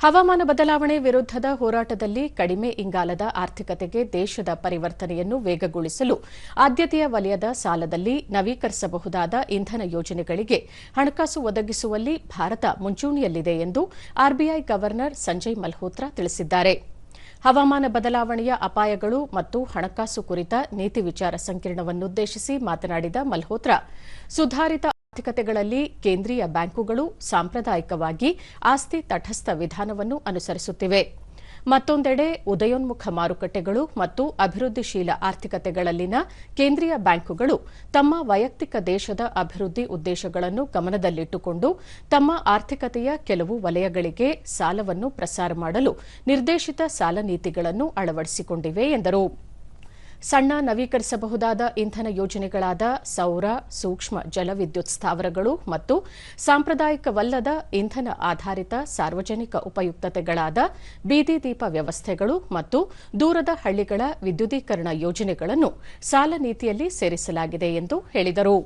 ಹವಾಮಾನ ಬದಲಾವಣೆ ವಿರುದ್ಧದ ಹೋರಾಟದಲ್ಲಿ ಕಡಿಮೆ ಇಂಗಾಲದ ಆರ್ಥಿಕತೆಗೆ ದೇಶದ ಪರಿವರ್ತನೆಯನ್ನು ವೇಗಗೊಳಿಸಲು ಆದ್ಯತೆಯ ವಲಯದ ಸಾಲದಲ್ಲಿ ನವೀಕರಿಸಬಹುದಾದ ಇಂಧನ ಯೋಜನೆಗಳಿಗೆ ಹಣಕಾಸು ಒದಗಿಸುವಲ್ಲಿ ಭಾರತ ಮುಂಚೂಣಿಯಲ್ಲಿದೆ ಎಂದು ಆರ್ಬಿಐ ಗವರ್ನರ್ ಸಂಜಯ್ ಮಲ್ಹೋತ್ರಾ ತಿಳಿಸಿದ್ದಾರೆ. ಹವಾಮಾನ ಬದಲಾವಣೆಯ ಅಪಾಯಗಳು ಮತ್ತು ಹಣಕಾಸು ಕುರಿತ ನೀತಿ ವಿಚಾರ ಸಂಕಿರಣವನ್ನುದ್ದೇಶಿಸಿ ಮಾತನಾಡಿದ ಮಲ್ಹೋತ್ರಾ, ಸುಧಾರಿತ ಆರ್ಥಿಕತೆಗಳಲ್ಲಿ ಕೇಂದ್ರೀಯ ಬ್ಯಾಂಕುಗಳು ಸಾಂಪ್ರದಾಯಿಕವಾಗಿ ಆಸ್ತಿ ತಟಸ್ಥ ವಿಧಾನವನ್ನು ಅನುಸರಿಸುತ್ತಿವೆ. ಮತ್ತೊಂದೆಡೆ ಉದಯೋನ್ಮುಖ ಮಾರುಕಟ್ಟೆಗಳು ಮತ್ತು ಅಭಿವೃದ್ಧಿಶೀಲ ಆರ್ಥಿಕತೆಗಳಲ್ಲಿನ ಕೇಂದ್ರೀಯ ಬ್ಯಾಂಕುಗಳು ತಮ್ಮ ವೈಯಕ್ತಿಕ ದೇಶದ ಅಭಿವೃದ್ಧಿ ಉದ್ದೇಶಗಳನ್ನು ಗಮನದಲ್ಲಿಟ್ಟುಕೊಂಡು ತಮ್ಮ ಆರ್ಥಿಕತೆಯ ಕೆಲವು ವಲಯಗಳಿಗೆ ಸಾಲವನ್ನು ಪ್ರಸಾರ ಮಾಡಲು ನಿರ್ದೇಶಿತ ಸಾಲ ನೀತಿಗಳನ್ನು ಅಳವಡಿಸಿಕೊಂಡಿವೆ ಎಂದರು. ಸಣ್ಣ ನವೀಕರಿಸಬಹುದಾದ ಇಂಧನ ಯೋಜನೆಗಳಾದ ಸೌರ, ಸೂಕ್ಷ್ಮ ಜಲವಿದ್ಯುತ್ ಸ್ಥಾವರಗಳು ಮತ್ತು ಸಾಂಪ್ರದಾಯಿಕವಲ್ಲದ ಇಂಧನ ಆಧಾರಿತ ಸಾರ್ವಜನಿಕ ಉಪಯುಕ್ತತೆಗಳಾದ ಬೀದಿ ದೀಪ ವ್ಯವಸ್ಥೆಗಳು ಮತ್ತು ದೂರದ ಹಳ್ಳಿಗಳ ವಿದ್ಯುದೀಕರಣ ಯೋಜನೆಗಳನ್ನು ಸಾಲ ನೀತಿಯಲ್ಲಿ ಸೇರಿಸಲಾಗಿದೆ ಎಂದು ಹೇಳಿದರು.